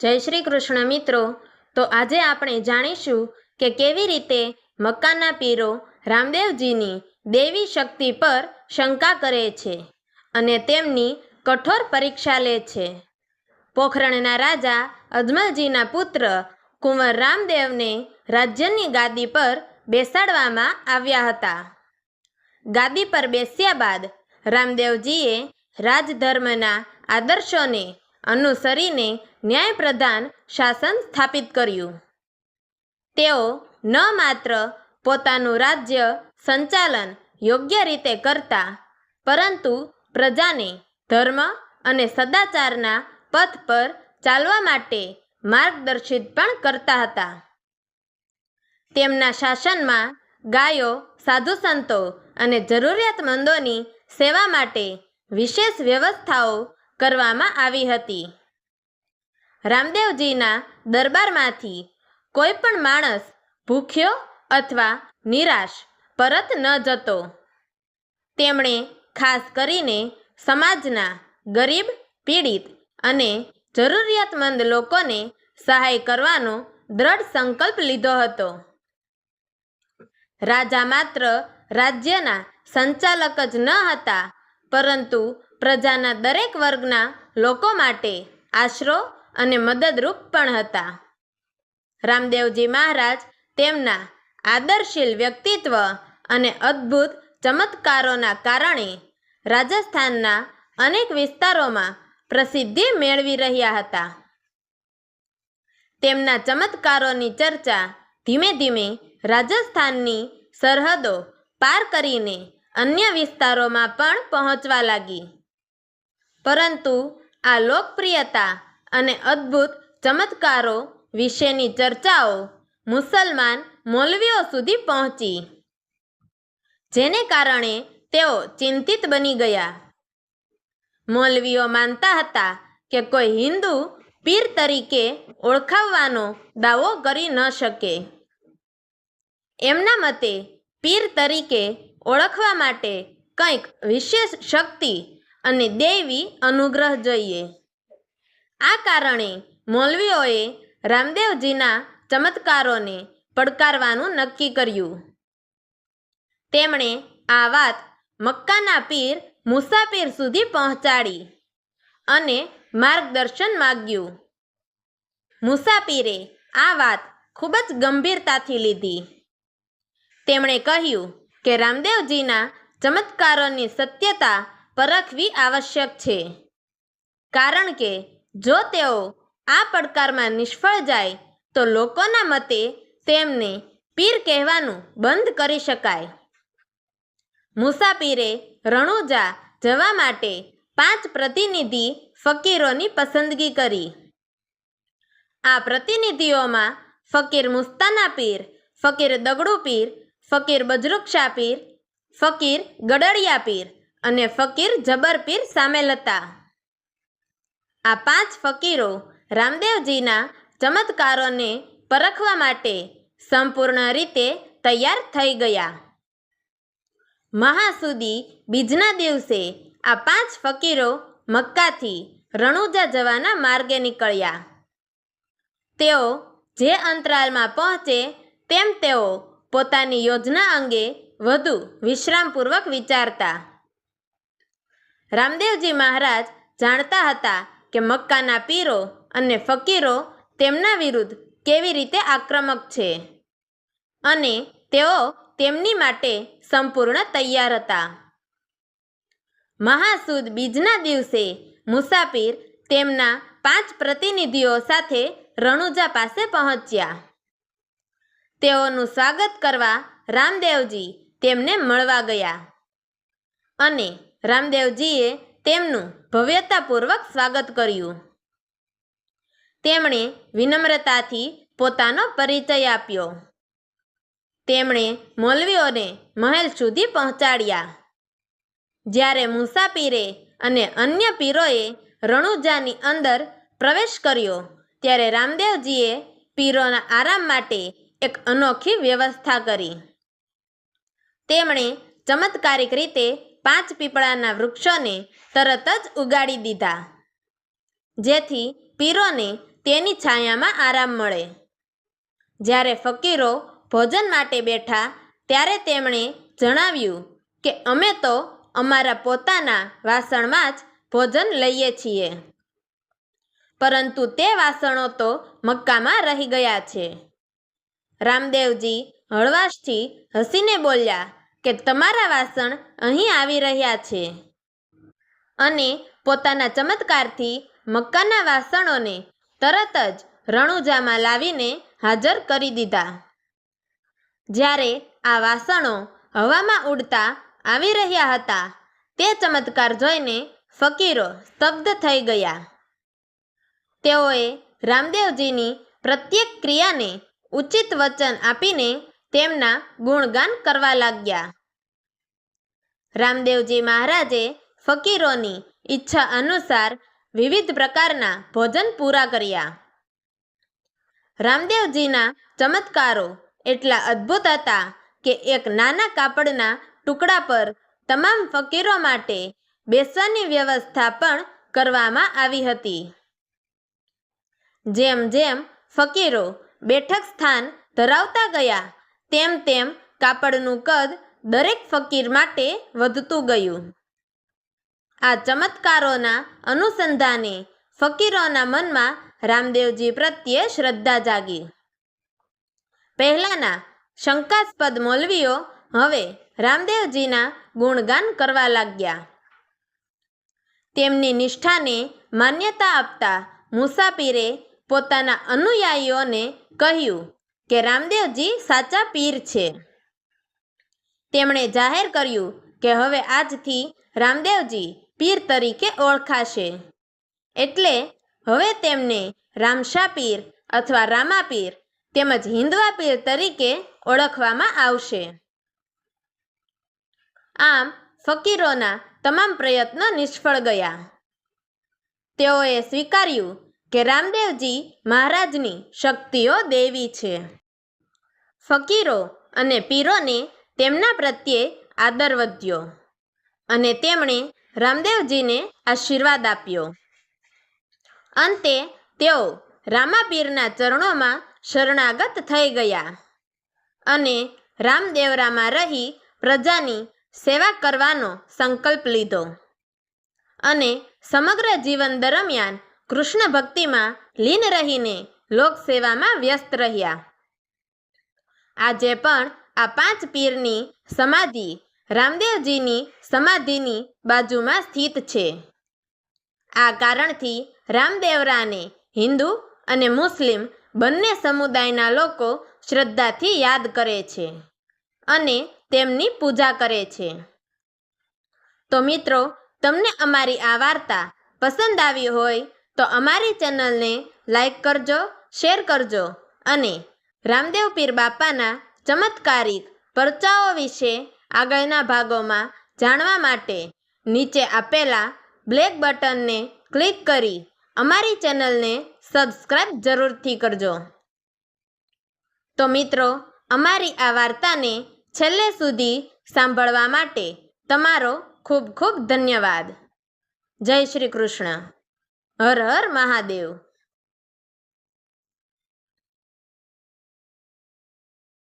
જય શ્રી કૃષ્ણ મિત્રો. તો આજે આપણે જાણીશું કે કેવી રીતે મક્કાના પીરો રામદેવજીની દેવી શક્તિ પર શંકા કરે છે અને તેમની કઠોર પરીક્ષા લે છે. પોખરણના રાજા અજમલજીના પુત્ર કુંવર રામદેવને રાજ્યની ગાદી પર બેસાડવામાં આવ્યા હતા. ગાદી પર બેસ્યા બાદ રામદેવજીએ રાજધર્મના આદર્શોને અનુસરીને ન્યાયપ્રધાન શાસન સ્થાપિત કર્યું. તેઓ ન માત્ર પોતાનું રાજ્ય સંચાલન યોગ્ય રીતે કરતા, પરંતુ પ્રજાને ધર્મ અને સદાચારના પથ પર ચાલવા માટે માર્ગદર્શિત પણ કરતા હતા. તેમના શાસનમાં ગાયો, સાધુ સંતો અને જરૂરિયાતમંદોની સેવા માટે વિશેષ વ્યવસ્થાઓ કરવામાં આવી હતી. રામદેવજીના દરબારમાંથી કોઈ પણ માણસ ભૂખ્યો અથવા નિરાશ પરત ન જતો. તેમણે ખાસ કરીને સમાજના ગરીબ, પીડિત અને જરૂરિયાતમંદ લોકોને સહાય કરવાનો દ્રઢ સંકલ્પ લીધો હતો. રાજા માત્ર રાજ્યના સંચાલક જ ન હતા, પરંતુ પ્રજાના દરેક વર્ગના લોકો માટે આશરો અને મદદરૂપ પણ હતા. રામદેવજી મહારાજ તેમના આદર્શીલ વ્યક્તિત્વ અને અદ્ભુત ચમત્કારોના કારણે રાજસ્થાનના અનેક વિસ્તારોમાં પ્રસિદ્ધિ મેળવી રહ્યા હતા. તેમના ચમત્કારોની ચર્ચા ધીમે ધીમે રાજસ્થાનની સરહદો પાર કરીને અન્ય વિસ્તારોમાં પણ પહોંચવા લાગી. પરંતુ આ લોકપ્રિયતા અને અદ્ભુત ચમત્કારો વિશેની ચર્ચાઓ મુસલમાન મૌલવીઓ સુધી પહોંચી. જેને કારણે તેઓ ચિંતિત બની ગયા. મૌલવીઓ માનતા હતા કે કોઈ હિન્દુ પીર તરીકે ઓળખાવવાનો દાવો કરી ન શકે. એમના મતે પીર તરીકે ઓળખવા માટે કંઈક વિશેષ શક્તિ અને દૈવી અનુગ્રહ જોઈએ. આ કારણે મૌલવીઓએ રામદેવજીના ચમત્કારોને પડકારવાનું નક્કી કર્યું. તેમણે આ વાત મક્કાના પીર મુસાફીર સુધી પહોંચાડી અને માર્ગદર્શન માગ્યું. મુસાફીરે આ વાત ખૂબ જ ગંભીરતાથી લીધી. તેમણે કહ્યું કે રામદેવજીના ચમત્કારોની સત્યતા પરખવી આવશ્યક છે. કારણ કે જો તેઓ આ પડકારમાં નિષ્ફળ જાય, તો લોકોના મતે તેમને પીર કહેવાનું બંધ કરી શકાય. મુસાપીરે રણુજા જવા માટે પાંચ પ્રતિનિધિ ફકીરોની પસંદગી કરી. આ પ્રતિનિધિઓમાં ફકીર મુસ્તાના પીર, ફકીર દગડુ પીર, ફકીર બજરુક્ષા પીર, ફકીર ગડડિયા પીર અને ફકીર જબર પીર સામેલ હતા. આ પાંચ ફકીરો રામદેવજીના ચમત્કારોને પરખવા માટે સંપૂર્ણ રીતે તૈયાર થઈ ગયા. મહાસુદી બીજના દિવસે આ પાંચ ફકીરો મક્કાથી રણુજા જવાના માર્ગે નીકળ્યા. તેઓ જે અંતરાલમાં પહોંચે તેમ તેઓ પોતાની યોજના અંગે વધુ વિશ્રામપૂર્વક વિચારતા. રામદેવજી મહારાજ જાણતા હતા કે મક્કાના પીરો અને ફકીરો તેમના વિરુદ્ધ કેવી રીતે આક્રમક છે? અને તેઓ તેમની માટે સંપૂર્ણ તૈયાર હતા. મહાસુદ બીજના દિવસે મુસાફિર તેમના પાંચ પ્રતિનિધિઓ સાથે રણુજા પાસે પહોંચ્યા. તેઓનું સ્વાગત કરવા રામદેવજી તેમને મળવા ગયા. અને રામદેવજીએ તેમનું ભવ્યતાપૂર્વક સ્વાગત કર્યું. તેમણે વિનમ્રતાથી પોતાનો પરિચય આપ્યો. તેમણે મૌલવીઓને મહેલ સુધી પહોંચાડ્યા. જ્યારે મુસાપીરે અને અન્ય પીરોએ રણુજાની અંદર પ્રવેશ કર્યો, ત્યારે રામદેવજીએ પીરોના આરામ માટે એક અનોખી વ્યવસ્થા કરી. તેમણે ચમત્કારિક રીતે પાંચ પીપળાના વૃક્ષોને તરત જ ઉગાડી દીધા. જેથી પીરોને તેની છાયામાં આરામ મળે. જ્યારે ફકીરો ભોજન માટે બેઠા, ત્યારે તેમણે જણાવ્યું કે અમે તો અમારા પોતાના વાસણમાં જ ભોજન લઈએ છીએ. પરંતુ તે વાસણો તો મક્કામાં રહી ગયા છે. રામદેવજી હળવાશથી હસીને બોલ્યા કે તમારા વાસણ અહીં આવી રહ્યા છે અને પોતાના ચમત્કારથી મક્કાના વાસણોને તરત જ રણુજામાં લાવીને હાજર કરી દીધા. જ્યારે આ વાસણો હવામાં ઉડતા આવી રહ્યા હતા, તે ચમત્કાર જોઈને ફકીરો સ્તબ્ધ થઈ ગયા. તેઓએ રામદેવજીની પ્રત્યેક ક્રિયાને ઉચિત વચન આપીને તેમના ગુણગાન કરવા લાગ્યા. રામદેવજી મહારાજે ફકીરોની ઈચ્છા અનુસાર વિવિધ પ્રકારના ભોજન પૂરા કર્યા. રામદેવજીના ચમત્કારો એટલા અદ્ભુત હતા કે એક નાના કાપડના ટુકડા પર તમામ ફકીરો માટે બેસવાની વ્યવસ્થા પણ કરવામાં આવી હતી. જેમ જેમ ફકીરો બેઠક સ્થાન ધરાવતા ગયા તેમ તેમ કાપડનું કદ દરેક ફકીર માટે વધતું ગયું. આ ચમત્કારોના અનુસંધાને ફકીરોના મનમાં રામદેવજી પ્રત્યે શ્રદ્ધા જાગી. પહેલાના શંકાસ્પદ મૌલવીઓ હવે રામદેવજીના ગુણગાન કરવા લાગ્યા. તેમની નિષ્ઠાને માન્યતા આપતા મુસાફીરે પોતાના અનુયાયીઓને કહ્યું કે રામદેવજી સાચા પીર છે. તેમણે જાહેર કર્યું કે હવે આજથી રામદેવજી પીર તરીકે ઓળખાશે. એટલે હવે તેમને રામશા પીર અથવા રામા પીર તેમજ હિન્દવા પીર તરીકે ઓળખવામાં આવશે. આમ ફકીરોના તમામ પ્રયત્નો નિષ્ફળ ગયા. તેઓએ સ્વીકાર્યું કે રામદેવજી મહારાજની શક્તિઓ દેવી છે. ફકીરો અને પીરોને તેમના પ્રત્યે આદર વધ્યો અને તેમણે રામદેવજીને આશીર્વાદ આપ્યો. અંતે તેઓ રામાપીરના ચરણોમાં શરણાગત થઈ ગયા અને રામદેવરામાં રહી પ્રજાની સેવા કરવાનો સંકલ્પ લીધો અને સમગ્ર જીવન દરમિયાન કૃષ્ણ ભક્તિમાં લીન રહીને લોકસેવામાં વ્યસ્ત રહ્યા. આજે પણ આ પાંચ પીરની સમાધિ રામદેવજીની સમાધિની બાજુમાં સ્થિત છે. આ કારણથી રામદેવરાને હિન્દુ અને મુસ્લિમ બંને સમુદાયના લોકો શ્રદ્ધાથી યાદ કરે છે અને તેમની પૂજા કરે છે. તો મિત્રો, તમને અમારી આ વાર્તા પસંદ આવી હોય તો અમારી ચેનલને લાઈક કરજો, શેર કરજો અને રામદેવ પીર બાપાના ચમત્કારિક પરચાઓ વિશે આગળના ભાગોમાં જાણવા માટે નીચે આપેલા બ્લેક બટનને ક્લિક કરી અમારી ચેનલને સબસ્ક્રાઈબ જરૂરથી કરજો. તો મિત્રો, અમારી આ વાર્તાને છેલ્લે સુધી સાંભળવા માટે તમારો ખૂબ ખૂબ ધન્યવાદ. જય શ્રી કૃષ્ણ. હર હર મહાદેવ.